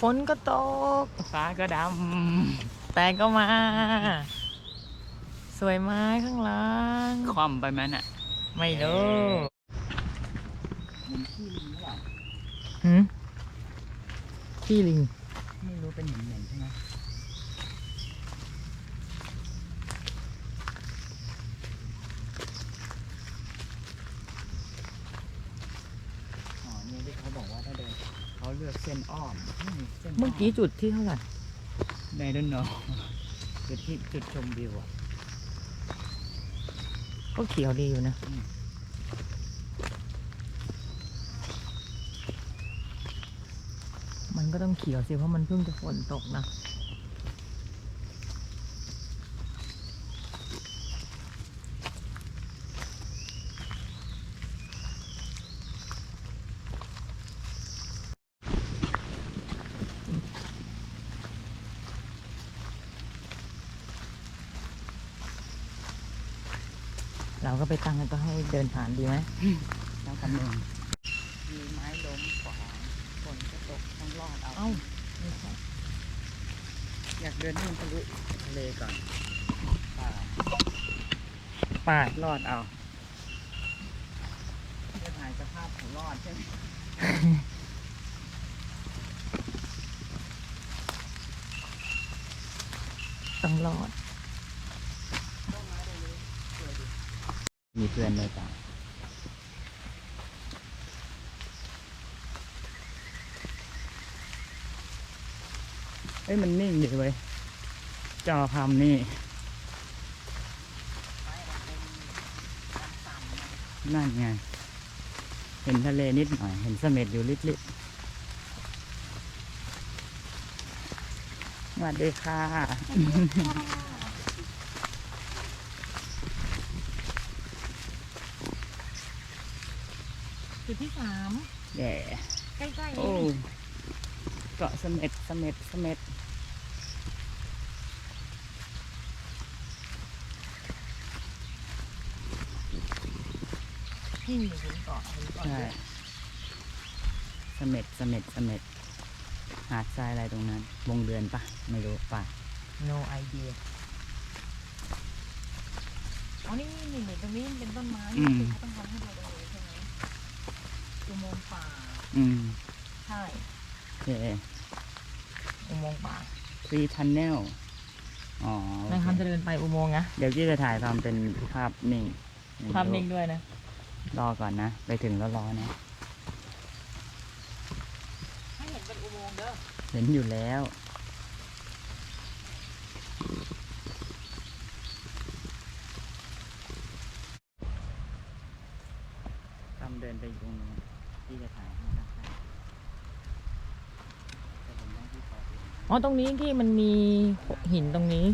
ฝนก็ตก ฟ้าก็ดแต่ก็มา สวยไม้ข้างหล่างำคว่ำไปมันอะไม่รู้มันขี้ลิงหรือเปล่าหืมขี้ลิง ไม่รู้เป็นเหม็นๆใช่ไหมอ๋อนี่ที่เขาบอกว่าถ้าเดิน เขาเลือกเส้นอ้อมนี่เส้นเมื่อกี้จุดที่เท่าไหร่ในด้านนอกจุดที่จุดชมวิวอะก็เขียวดีอยู่นะอืมมันก็ต้องเขียวสิ เพราะมันเพิ่งจะฝนตกนะ ก็ไปตั้งกันก็ให้เดินผ่านดีไหมแล้วกันหนึ่งมีไม้ล้มขวางฝนก็ตกต้องรอดเอาเอ้าไม่ใช่อยากเดินให้มันทะลุทะเลก่อนป่าป่ารอดเอาจะถ่ายสภาพของรอดใช่ไหมต้องรอด มีเพื่อนเลยป่ะเอ้ยมันนิ่งดีเว้ยจอพามนี่นั่นไง เห็นทะเลนิดหน่อย เห็นเสม็ดอยู่ลิดๆสวัสดีค่ะ จุดที่สามแย่ใกล้ๆโอ้เกาะเสม็ดเสม็ดเสม็ดที่อยู่บนเกาะบนเกาะใช่เสม็ดเสม็ดเสม็ดหาดทรายอะไรตรงนั้น วงเดือนปะไม่รู้ปะโนไอเดียอ๋อนี่นี่นี่ตรงนี้เป็นต้นไม้นี่คือเขาต้องทำให้เราเลยใช่ไหม อุโมงค์ป่า อืมใช่ โอเคอุโมงค์ป่าฟรีทันแนลอ๋อโอเคนายคำจะเดินไปอุโมงค์นะเดี๋ยวพี่จะถ่ายทำเป็นภาพนิ่งภาพนิ่งด้วยนะ รอก่อนนะ ไปถึงแล้วรอนะ ให้เห็นเป็นอุโมงค์เด้อ เห็นอยู่แล้วทำเดินไปตรงนู้นพี่จะถ่ายให้นะครับแต่ผมต้องที่ข อดูนะอ๋อ ตรงนี้ที่มันมีหินตรงนี้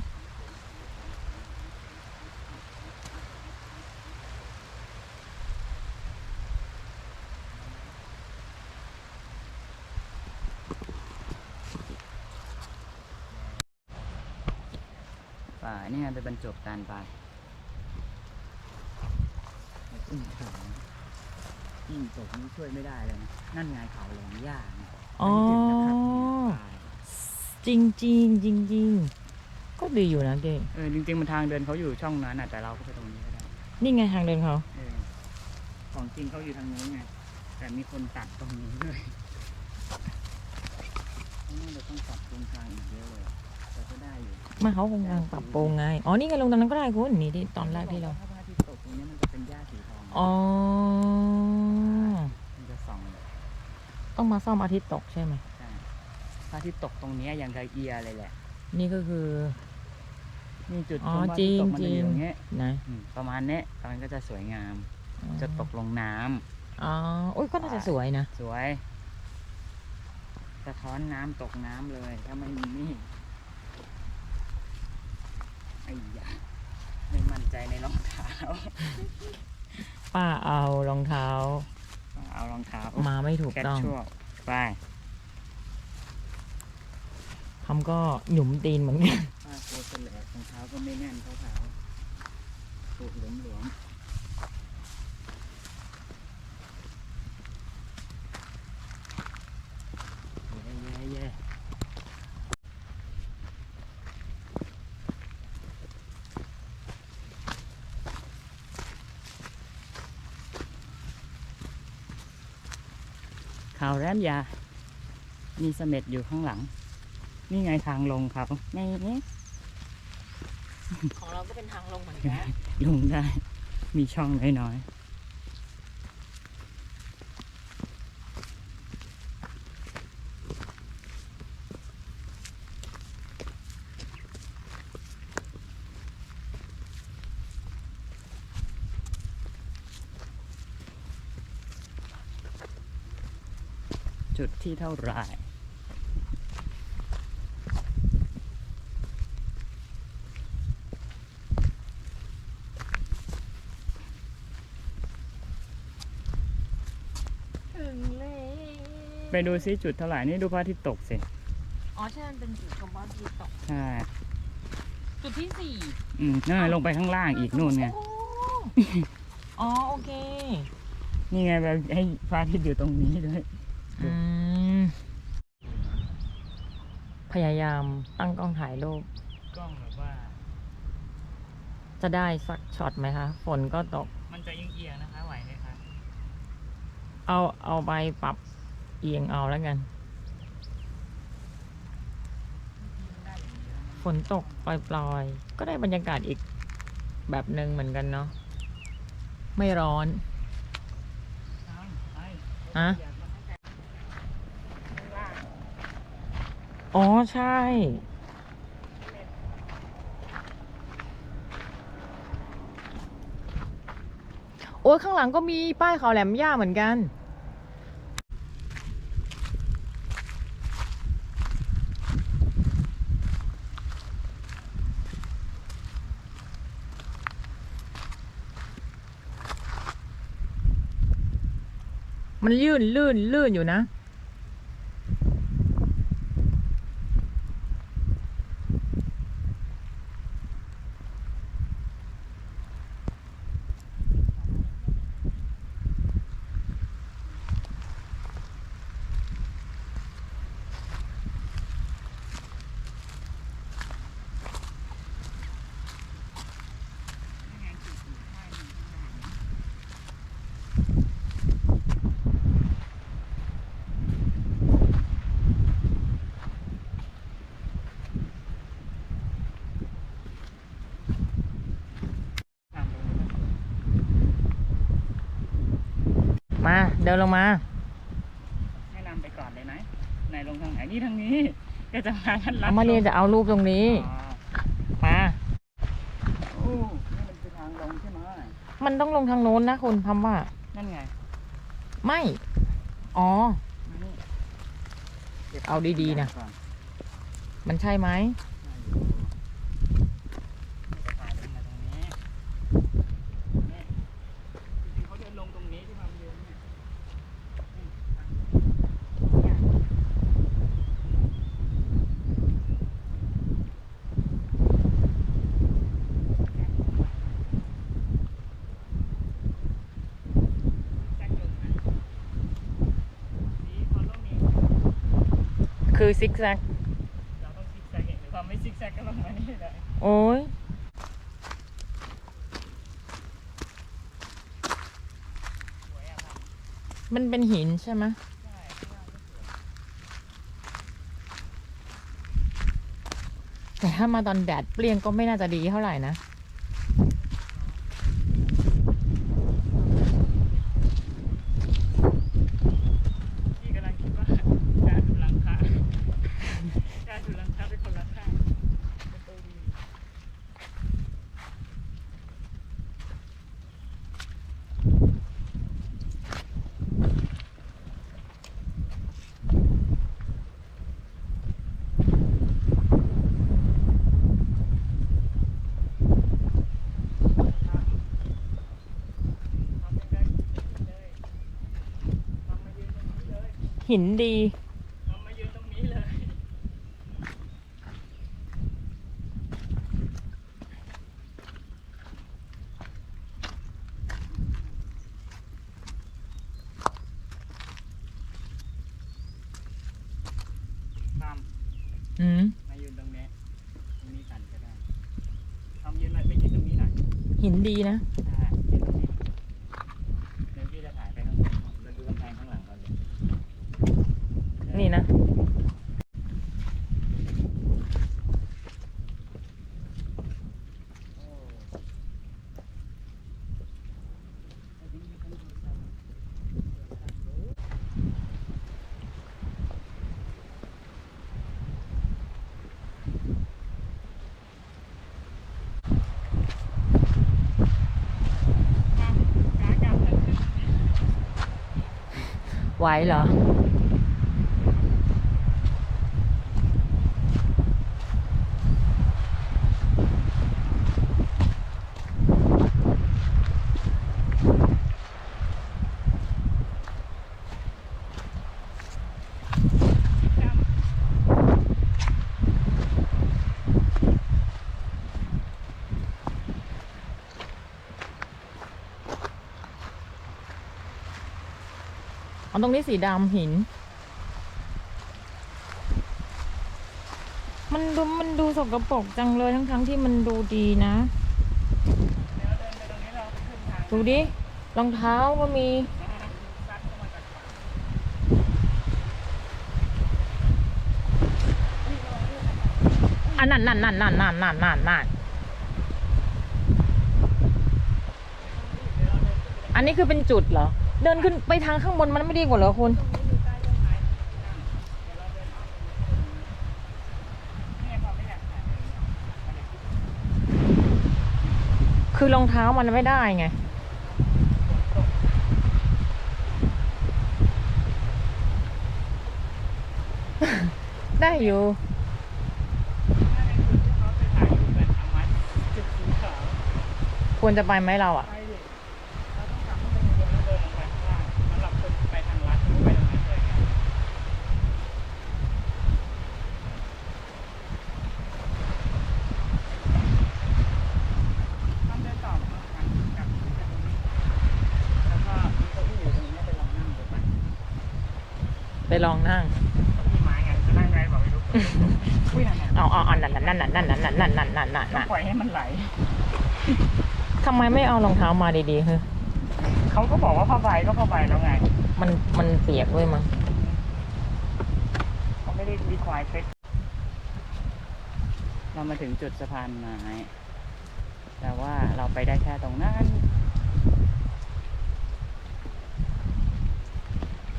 ป่านี่ไงไปบรรจบกันไปอุ้มเขายิ่งตกนี่ช่วยไม่ได้เลยนะ นั่นไงเขาแหลมย่าไงอ๋อไม่ถึงนะครับเนี่ยตาย จริงจริงจริงจริงๆก็ดีอยู่นะเก่งเออจริงๆมันทางเดินเขาอยู่ช่องนั้นอะแต่เราก็ไปตรงนี้ก็ได้นี่ไงทางเดินเขา เออของจริงเขาอยู่ทางนู้นไงแต่มีคนตัดตรงนี้ด้วยน่าจะต้องตัดตรงกลางอีกเยอะเลยแต่ก็ได้อยู่มาเขาคงกำลังปรับปรุงไง อ๋อ นี่ไงลงตรงนั้นก็ได้คุณนี่ที่ตอนแรกที่เรา ถ้าพระอาทิตย์ตกตรงนี้มันจะเป็นหญ้าสีทองอ๋อ มันจะส่อง ต้องมาซ่อมอาทิตย์ตกใช่ไหมใช่พ ระอาทิตย์ตกตรงเนี้ยอย่างกับเอียเลยแหละ นี่ก็คือ นี่จุดอ๋อชมพระอาทิตย์ตกมันจริจะงอยู่อย่างเงี้ยนะอืมประมาณเนี้ยตอนนนก็จะสวยงาม จะตกลงน้ำอ๋อโอ้ยก็น่าจะสวยนะสวยสะท้อนน้ำตกน้ำเลย ถ้าไม่มีนี่ไอ้ยาไม่มั่นใจในรองเท้า ป้าเอารองเท้า เอารองเท้ามาไม่ถูกแคทต้อง ชัวไป ทำก็หยุมตีนเหมือนกันผ้าตัวสแลกของเท้าก็ไม่แน่นเท่าเท้าปวดหลวมหลวมเย่ข่าแรมยา มีเสม็ดอยู่ข้างหลัง นี่ไงทางลงครับนี่ของเราก็เป็นทางลงเหมือนกันลงได้ มีช่องน้อยๆจุดที่เท่าไหร่ ถึงเลย ไป ดูซิจุดเท่าไหร่นี่ดูพระอาทิตย์ตกสิ อ๋อใช่มันเป็นจุดชมว่าที่ตก ใช่ จุดที่สี่อืมนั่นไงลงไปข้างล่างอีกนู่นไง โอ้อ๋อโอเค นี่ไงแบบให้พระอาทิตย์อยู่ตรงนี้ด้วย อืม พยายามตั้งกล้องถ่ายรูป กล้องแบบว่า จะได้สักช็อตไหมคะ ฝนก็ตก มันจะเอียงๆนะคะ ไหวไหมคะ เอาเอาไปปรับ เอียงเอาแล้วกันได้อย่างนี้แล้วฝนตกปล่อยๆ ก็ได้บรรยากาศอีกแบบหนึ่งเหมือนกันเนาะ ไม่ร้อนอาไปฮะอ๋อ ใช่ โอ้ยข้างหลังก็มีป้ายเขาแหลมย่าเหมือนกัน มันลื่นลื่นลื่นอยู่นะ ตามตรงนี้ มาเดินลงมา ให้นำไปก่อนเลยนะไหนลงทางไหนนี่ทางนี้ก็จะพากันลัดเอามาเรียนจะเอารูปตรงนี้ อ๋อมา โอ้นี่มันคือทางลงใช่ไหมมันต้องลงทางโน้นนะคุณคำว่า นั่นไงไม่ อ๋อ มานี่ก็บเอาดีๆนะก่อมันใช่ไหม จะถ่ายลงมาตรงนี้นี่จริงๆเขาเดินลงตรงนี้ที่ความเดินเนี่ยนี่ทางเนี่ยแจ็คเดินไหมนี่เขาต้องมี คือซิกแซก เราต้องซิกแซกเองหรือว่าไม่ซิกแซกก็ลงมานี่ได้โอ้ย สวยอะครับมันเป็นหินใช่ไหมใช่ข้างล่างก็สวยแต่ถ้ามาตอนแดดเปรี้ยงก็ไม่น่าจะดีเท่าไหร่นะ พี่กำลังคิดว่าการดูหลังคาการดูหลังคาเป็นคนละข้างประตูดี ทำยังไงเลยทำมายืนตรงนี้เลย หินดีทำมายืนตรงนี้เลยทำอืมมายืนตรงนี้ตรงนี้กันก็ได้ทำยืนมาไปยืนตรงนี้หน่อยหินดีนะ อ่ายืนตรงนี้เดี๋ยวพี่จะถ่ายไปข้างบนแล้วดูกำแพงข้างหลังก่อนเลย นี่นะ ไหวเหรอ เอาตรงนี้สีดำหิน มันดูมันดูสกปรกจังเลยทั้งทั้งๆที่มันดูดีนะด,ดูดิรองเท้าก็มี อันนั่นนั่นนั่นนั่นนั่นนั่นนั่นนั่นอันนี้คือเป็นจุดเหรอ เดินขึ้นไปทางข้างบนมันไม่ดีกว่าเหรอคุณ คือรองเท้ามันไม่ได้ไงได้อยู่ควรจะไปไหมเราอะ นั่นน่ะเอาเอาเอานั่นนั่นนั่นนั่นนั่นนั่นนั่นนั่นนั่นนั่นต้อนั่งนปล่อยให้มันไหลทำไมไม่เอารองเท้ามาดีๆคือเขาก็บอกว่าผ้าใบก็ผ้าใบแล้วไง มันมันเปียกด้วยมั้งเขาไม่ได้รีควายเฟสเรามาถึงจุดสะพานไม้แต่ว่าเราไปได้แค่ตรงนั้น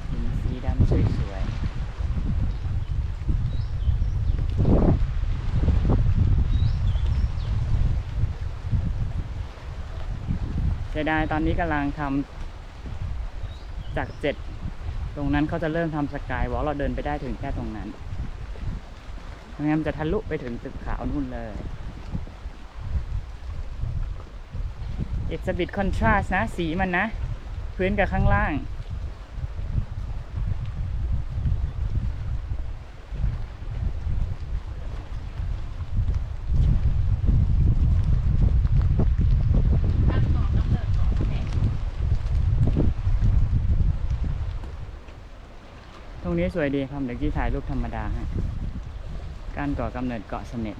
หินสี ดำสวยๆเสียดายตอนนี้กำลังทำจากเจ็ดตรงนั้นเขาจะเริ่มทำสกายวอล์เราเดินไปได้ถึงแค่ตรงนั้นไม่งั้นมันจะทะลุไปถึงตึกขาวนู่นเลย It's a bit contrast นะ สีมันนะ พื้นกับข้างล่าง รงนี้สวยดีครับเดี๋ยวกี้ถ่ายรูปธรรมดาให้การก่อกำเนิดเกาะเสม็ด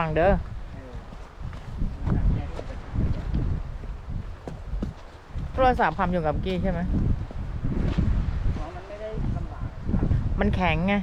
วังเด้อโทรศัพท์ความอยู่กับกี้ใช่ไหมมันแข็งไง